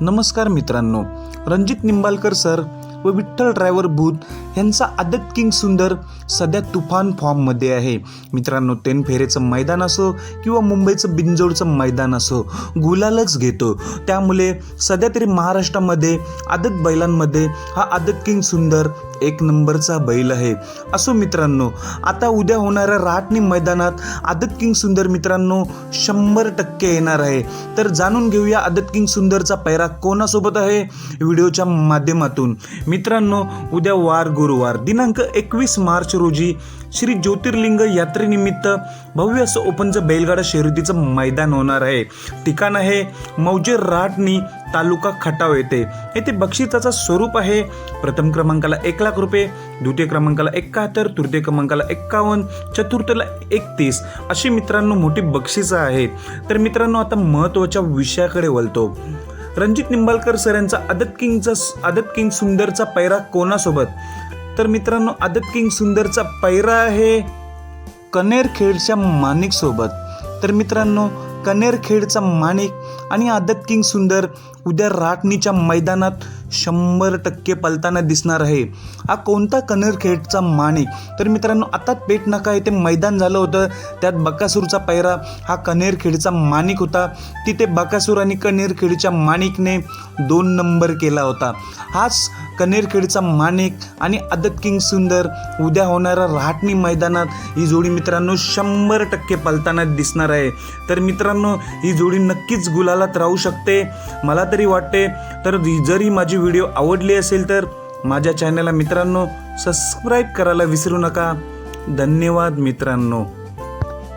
नमस्कार मित्रांनो. रणजित निंबाळकर सर व विठ्ठल ड्रायव्हर भूत यांचा आदत किंग सुंदर सध्या तुफान फॉर्ममध्ये आहे. मित्रांनो तेन फेरेचं मैदान असो किंवा मुंबईचं बिंजोडचं मैदान असो गुलालच घेतो. त्यामुळे सध्या तरी महाराष्ट्रामध्ये आदत बैलांमध्ये हा आदत किंग सुंदर एक नंबरचा बैल आहे. असो मित्रांनो आता उद्या होणाऱ्या राहटणी मैदानात आदत किंग सुंदर मित्रांनो शंभर टक्के येणार आहे. तर जाणून घेऊया आदत किंग सुंदरचा पैरा कोणासोबत आहे? व्हिडिओच्या माध्यमातून. मित्रांनो उद्या वार गुरुवार. दिनांक एकवीस मार्च रोजी श्री ज्योतिर्लिंग यात्रेनिमित्त भव्य असं ओपनचं बैलगाडा शर्यतीचं मैदान होणार आहे. ठिकाण आहे मौजे राटणी तालुका खटाव येथे. येथे बक्षिसाचं स्वरूप आहे. प्रथम क्रमांकाला एक लाख रुपये द्वितीय क्रमांकाला एकाहत्तर तृतीय क्रमांकाला एक्कावन्न चतुर्थला एकतीस अशी मित्रांनो मोठी बक्षिसं आहेत. तर मित्रांनो आता महत्त्वाच्या विषयाकडे वळतो. रणजित निंबाळकर सर यांचा आदत किंगचा आदत किंग सुंदरचा पैरा कोणासोबत? तर मित्रांनो आदत किंग सुंदरचा पैरा आहे कनेरखेडच्या माणिक सोबत तर मित्रांनो कनेरखेडचा माणिक आणि आदत किंग सुंदर उद्या राटणीच्या मैदानात शंभर टक्के पलताना दिसणार आहे. हा कोणता कनेरखेडचा माणिक तर मित्रांनो आता पेट नका येथे मैदान झालं होतं. त्यात बकासूरचा पैरा हा कनेरखेडचा माणिक होता. तिथे बकासूर आणि कनेरखेडच्या माणिकने दोन नंबर केला होता. हाच कनेरखेडचा माणिक आणि आदत किंग सुंदर उद्या होणाऱ्या राहटणी मैदानात ही जोडी मित्रांनो शंभर टक्के पलताना दिसणार आहे. तर मित्रांनो ही जोडी नक्कीच गुलालात राहू शकते. मला तरी वाटते तर जरी माझी व्हिडिओ आवडली असेल तर माझ्या चॅनलला मित्रांनो सबस्क्राईब करायला विसरू नका. धन्यवाद मित्रांनो.